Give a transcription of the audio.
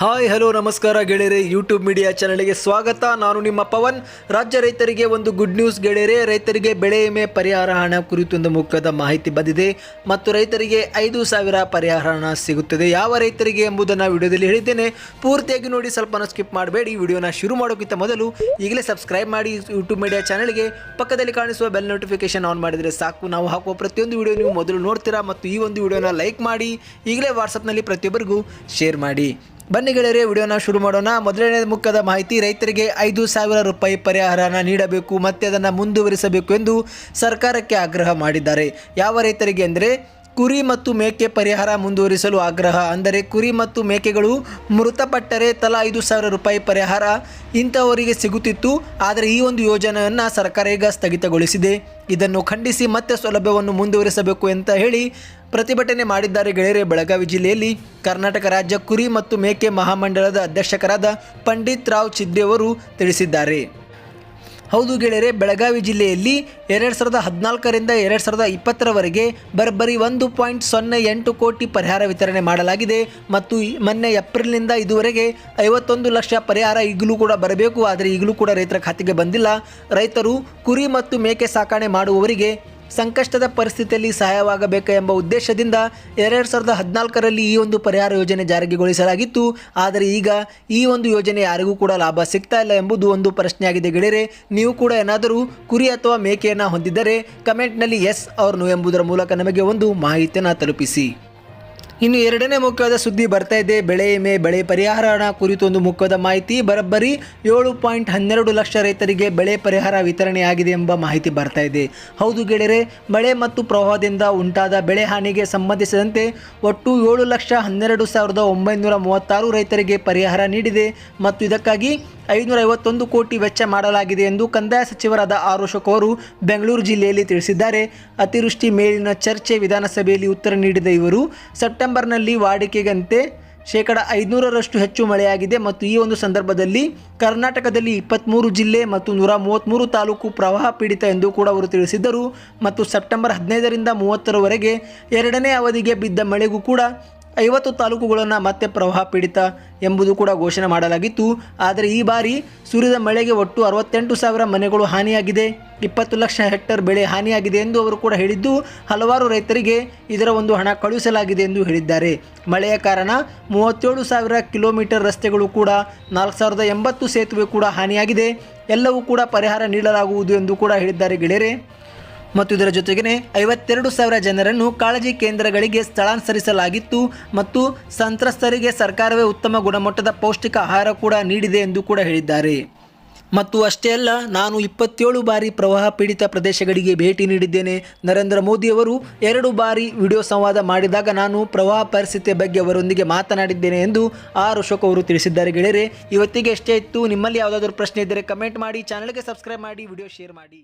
Hi, hello, ನಮಸ್ಕಾರ ಗೆಳೆಯರೆ. YouTube media ಚಾನಲ್ಗೆ ಸ್ವಾಗತ. ನಾನು ನಿಮ್ಮ ಪವನ್. ರಾಜ್ಯ ರೈತರಿಗೆ ಒಂದು ಗುಡ್ ನ್ಯೂಸ್ ಗೆಳೆಯರೆ. ರೈತರಿಗೆ ಬೆಳೆ ವಿಮೆ ಪರಿಹಾರ ಹಣ ಕುರಿತು ಒಂದು ಮುಖದ ಮಾಹಿತಿ ಬಂದಿದೆ. ಮತ್ತು ರೈತರಿಗೆ ಐದು ಸಾವಿರ ಪರಿಹಾರ ಹಣ ಸಿಗುತ್ತದೆ. ಯಾವ ರೈತರಿಗೆ ಎಂಬುದನ್ನು ವಿಡಿಯೋದಲ್ಲಿ ಹೇಳಿದ್ದೇನೆ. ಪೂರ್ತಿಯಾಗಿ ನೋಡಿ ಸ್ವಲ್ಪ ಸ್ಕಿಪ್ ಮಾಡಬೇಡಿ. ವಿಡಿಯೋನ ಶುರು ಮಾಡೋಕ್ಕಿಂತ ಮೊದಲು ಈಗಲೇ ಸಬ್ಸ್ಕ್ರೈಬ್ ಮಾಡಿ. ಯೂಟ್ಯೂಬ್ ಮೀಡಿಯಾ ಚಾನಲ್ಗೆ ಪಕ್ಕದಲ್ಲಿ ಕಾಣಿಸುವ ಬೆಲ್ ನೋಟಿಫಿಕೇಶನ್ ಆನ್ ಮಾಡಿದರೆ ಸಾಕು. ನಾವು ಹಾಕುವ ಪ್ರತಿಯೊಂದು ವಿಡಿಯೋ ನೀವು ಮೊದಲು ನೋಡ್ತೀರಾ. ಮತ್ತು ಈ ಒಂದು ವಿಡಿಯೋನ ಲೈಕ್ ಮಾಡಿ. ಈಗಲೇ ವಾಟ್ಸಪ್ನಲ್ಲಿ ಪ್ರತಿಯೊಬ್ಬರಿಗೂ ಶೇರ್ ಮಾಡಿ. ಬನ್ನಿ ಗೆಳೆಯರೆ, ವಿಡಿಯೋನ ಶುರು ಮಾಡೋಣ. ಮೊದಲನೇ ಮುಖದ ಮಾಹಿತಿ, ರೈತರಿಗೆ ಐದು ಸಾವಿರ ರೂಪಾಯಿ ಪರಿಹಾರನ ನೀಡಬೇಕು, ಮತ್ತೆ ಅದನ್ನು ಮುಂದುವರಿಸಬೇಕು ಎಂದು ಸರ್ಕಾರಕ್ಕೆ ಆಗ್ರಹ ಮಾಡಿದ್ದಾರೆ. ಯಾವ ರೈತರಿಗೆ ಅಂದರೆ ಕುರಿ ಮತ್ತು ಮೇಕೆ ಪರಿಹಾರ ಮುಂದುವರಿಸಲು ಆಗ್ರಹ. ಅಂದರೆ ಕುರಿ ಮತ್ತು ಮೇಕೆಗಳು ಮೃತಪಟ್ಟರೆ ತಲಾ ಐದು ಸಾವಿರ ರೂಪಾಯಿ ಪರಿಹಾರ ಇಂಥವರಿಗೆ ಸಿಗುತ್ತಿತ್ತು. ಆದರೆ ಈ ಒಂದು ಯೋಜನೆಯನ್ನು ಸರ್ಕಾರ ಈಗ ಸ್ಥಗಿತಗೊಳಿಸಿದೆ. ಇದನ್ನು ಖಂಡಿಸಿ ಮತ್ತೆ ಸೌಲಭ್ಯವನ್ನು ಮುಂದುವರಿಸಬೇಕು ಅಂತ ಹೇಳಿ ಪ್ರತಿಭಟನೆ ಮಾಡಿದ್ದಾರೆ ಗೆಳೆಯರೆ ಬೆಳಗಾವಿ ಜಿಲ್ಲೆಯಲ್ಲಿ. ಕರ್ನಾಟಕ ರಾಜ್ಯ ಕುರಿ ಮತ್ತು ಮೇಕೆ ಮಹಾಮಂಡಲದ ಅಧ್ಯಕ್ಷಕರಾದ ಪಂಡಿತ್ ರಾವ್ ಚಿದ್ದೆ ಅವರು ತಿಳಿಸಿದ್ದಾರೆ. ಹೌದು ಗೆಳೆಯರೆ, ಬೆಳಗಾವಿ ಜಿಲ್ಲೆಯಲ್ಲಿ ಎರಡು ಸಾವಿರದ ಹದಿನಾಲ್ಕರಿಂದ ಎರಡು ಸಾವಿರದ ಇಪ್ಪತ್ತರವರೆಗೆ ಬರೋಬ್ಬರಿ ಒಂದು ಪಾಯಿಂಟ್ ಸೊನ್ನೆ ಎಂಟು ಕೋಟಿ ಪರಿಹಾರ ವಿತರಣೆ ಮಾಡಲಾಗಿದೆ ಮತ್ತು ಮೊನ್ನೆ ಏಪ್ರಿಲ್ನಿಂದ ಇದುವರೆಗೆ ಐವತ್ತೊಂದು ಲಕ್ಷ ಪರಿಹಾರ ಈಗಲೂ ಕೂಡ ಬರಬೇಕು, ಆದರೆ ಈಗಲೂ ಕೂಡ ರೈತರ ಖಾತೆಗೆ ಬಂದಿಲ್ಲ. ರೈತರು ಕುರಿ ಮತ್ತು ಮೇಕೆ ಸಾಕಾಣೆ ಮಾಡುವವರಿಗೆ ಸಂಕಷ್ಟದ ಪರಿಸ್ಥಿತಿಯಲ್ಲಿ ಸಹಾಯವಾಗಬೇಕು ಎಂಬ ಉದ್ದೇಶದಿಂದ ಎರಡು ಸಾವಿರದ ಹದಿನಾಲ್ಕರಲ್ಲಿ ಈ ಒಂದು ಪರಿಹಾರ ಯೋಜನೆ ಜಾರಿಗೆಗೊಳಿಸಲಾಗಿತ್ತು ಆದರೆ ಈಗ ಈ ಒಂದು ಯೋಜನೆ ಯಾರಿಗೂ ಕೂಡ ಲಾಭ ಸಿಗ್ತಾ ಇಲ್ಲ ಎಂಬುದು ಒಂದು ಪ್ರಶ್ನೆಯಾಗಿದೆ. ಗೆಳೆಯರೆ, ನೀವು ಕೂಡ ಏನಾದರೂ ಕುರಿ ಅಥವಾ ಮೇಕೆಯನ್ನು ಹೊಂದಿದ್ದರೆ ಕಮೆಂಟ್ನಲ್ಲಿ ಎಸ್ ಅವ್ರನು ಎಂಬುದರ ಮೂಲಕ ನಮಗೆ ಒಂದು ಮಾಹಿತಿಯನ್ನು ತಲುಪಿಸಿ. ಇನ್ನು ಎರಡನೇ ಮುಖ್ಯವಾದ ಸುದ್ದಿ ಬರ್ತಾ ಇದೆ. ಬೆಳೆ ವಿಮೆ, ಬೆಳೆ ಪರಿಹಾರ ಕುರಿತು ಒಂದು ಮುಖ್ಯವಾದ ಮಾಹಿತಿ ಬರೋಬ್ಬರಿ ಏಳು ಪಾಯಿಂಟ್ ಹನ್ನೆರಡು ಲಕ್ಷ ರೈತರಿಗೆ ಬೆಳೆ ಪರಿಹಾರ ವಿತರಣೆಯಾಗಿದೆ ಎಂಬ ಮಾಹಿತಿ ಬರ್ತಾ ಇದೆ. ಹೌದು ಗೆಳೆಯರೆ, ಮಳೆ ಮತ್ತು ಪ್ರವಾಹದಿಂದ ಉಂಟಾದ ಬೆಳೆ ಹಾನಿಗೆ ಸಂಬಂಧಿಸಿದಂತೆ ಒಟ್ಟು ಏಳು ಲಕ್ಷ ಹನ್ನೆರಡು ಸಾವಿರದ ಒಂಬೈನೂರ ಮೂವತ್ತಾರು ರೈತರಿಗೆ ಪರಿಹಾರ ನೀಡಿದೆ. ಮತ್ತು ಇದಕ್ಕಾಗಿ ಐನೂರ ಐವತ್ತೊಂದು ಕೋಟಿ ವೆಚ್ಚ ಮಾಡಲಾಗಿದೆ ಎಂದು ಕಂದಾಯ ಸಚಿವರಾದ ಆರ್ ಅಶೋಕ್ ಅವರು ಬೆಂಗಳೂರು ಜಿಲ್ಲೆಯಲ್ಲಿ ತಿಳಿಸಿದ್ದಾರೆ. ಅತಿವೃಷ್ಟಿ ಮೇಲಿನ ಚರ್ಚೆ ವಿಧಾನಸಭೆಯಲ್ಲಿ ಉತ್ತರ ನೀಡಿದ ಇವರು, ಸೆಪ್ಟೆಂಬರ್ನಲ್ಲಿ ವಾಡಿಕೆಗಂತೆ ಶೇಕಡ ಐದುನೂರರಷ್ಟು ಹೆಚ್ಚು ಮಳೆಯಾಗಿದೆ ಮತ್ತು ಈ ಒಂದು ಸಂದರ್ಭದಲ್ಲಿ ಕರ್ನಾಟಕದಲ್ಲಿ ಇಪ್ಪತ್ತ್ಮೂರು ಜಿಲ್ಲೆ ಮತ್ತು ನೂರ ಮೂವತ್ತ್ಮೂರು ತಾಲೂಕು ಪ್ರವಾಹ ಪೀಡಿತ ಎಂದು ಕೂಡ ಅವರು ತಿಳಿಸಿದ್ದರು. ಮತ್ತು ಸೆಪ್ಟೆಂಬರ್ ಹದಿನೈದರಿಂದ ಮೂವತ್ತರವರೆಗೆ ಎರಡನೇ ಅವಧಿಗೆ ಬಿದ್ದ ಮಳೆಗೂ ಕೂಡ ಐವತ್ತು ತಾಲೂಕುಗಳನ್ನು ಮತ್ತೆ ಪ್ರವಾಹ ಪೀಡಿತ ಎಂಬುದು ಕೂಡ ಘೋಷಣೆ ಮಾಡಲಾಗಿತ್ತು. ಆದರೆ ಈ ಬಾರಿ ಸುರಿದ ಮಳೆಗೆ ಒಟ್ಟು ಅರವತ್ತೆಂಟು ಸಾವಿರ ಮನೆಗಳು ಹಾನಿಯಾಗಿದೆ. ಇಪ್ಪತ್ತು ಲಕ್ಷ ಹೆಕ್ಟರ್ ಬೆಳೆ ಹಾನಿಯಾಗಿದೆ ಎಂದು ಅವರು ಕೂಡ ಹೇಳಿದ್ದು, ಹಲವಾರು ರೈತರಿಗೆ ಇದರ ಒಂದು ಹಣ ಕಳುಹಿಸಲಾಗಿದೆ ಎಂದು ಹೇಳಿದ್ದಾರೆ. ಮಳೆಯ ಕಾರಣ ಮೂವತ್ತೇಳು ಸಾವಿರ ಕಿಲೋಮೀಟರ್ ರಸ್ತೆಗಳು ಕೂಡ, ನಾಲ್ಕು ಸಾವಿರದ ಎಂಬತ್ತು ಸೇತುವೆ ಕೂಡ ಹಾನಿಯಾಗಿದೆ. ಎಲ್ಲವೂ ಕೂಡ ಪರಿಹಾರ ನೀಡಲಾಗುವುದು ಎಂದು ಕೂಡ ಹೇಳಿದ್ದಾರೆ ಗೆಳೆಯರೆ. ಮತ್ತು ಇದರ ಜೊತೆಗೇ ಐವತ್ತೆರಡು ಸಾವಿರ ಜನರನ್ನು ಕಾಳಜಿ ಕೇಂದ್ರಗಳಿಗೆ ಸ್ಥಳಾಂತರಿಸಲಾಗಿತ್ತು ಮತ್ತು ಸಂತ್ರಸ್ತರಿಗೆ ಸರ್ಕಾರವೇ ಉತ್ತಮ ಗುಣಮಟ್ಟದ ಪೌಷ್ಟಿಕ ಆಹಾರ ಕೂಡ ನೀಡಿದೆ ಎಂದು ಕೂಡ ಹೇಳಿದ್ದಾರೆ. ಮತ್ತು ಅಷ್ಟೇ ಅಲ್ಲ, ನಾನು ಇಪ್ಪತ್ತೇಳು ಬಾರಿ ಪ್ರವಾಹ ಪೀಡಿತ ಪ್ರದೇಶಗಳಿಗೆ ಭೇಟಿ ನೀಡಿದ್ದೇನೆ. ನರೇಂದ್ರ ಮೋದಿ ಅವರು ಎರಡು ಬಾರಿ ವಿಡಿಯೋ ಸಂವಾದ ಮಾಡಿದಾಗ ನಾನು ಪ್ರವಾಹ ಪರಿಸ್ಥಿತಿಯ ಬಗ್ಗೆ ಅವರೊಂದಿಗೆ ಮಾತನಾಡಿದ್ದೇನೆ ಎಂದು ಆರ್ ಅಶೋಕ್ ಅವರು ತಿಳಿಸಿದ್ದಾರೆ. ಗೆಳೆಯರೆ, ಇವತ್ತಿಗೆ ಎಷ್ಟೇ ಇತ್ತು, ನಿಮ್ಮಲ್ಲಿ ಯಾವುದಾದ್ರೂ ಪ್ರಶ್ನೆ ಇದ್ದರೆ ಕಮೆಂಟ್ ಮಾಡಿ, ಚಾನಲ್ಗೆ ಸಬ್ಸ್ಕ್ರೈಬ್ ಮಾಡಿ, ವಿಡಿಯೋ ಶೇರ್ ಮಾಡಿ.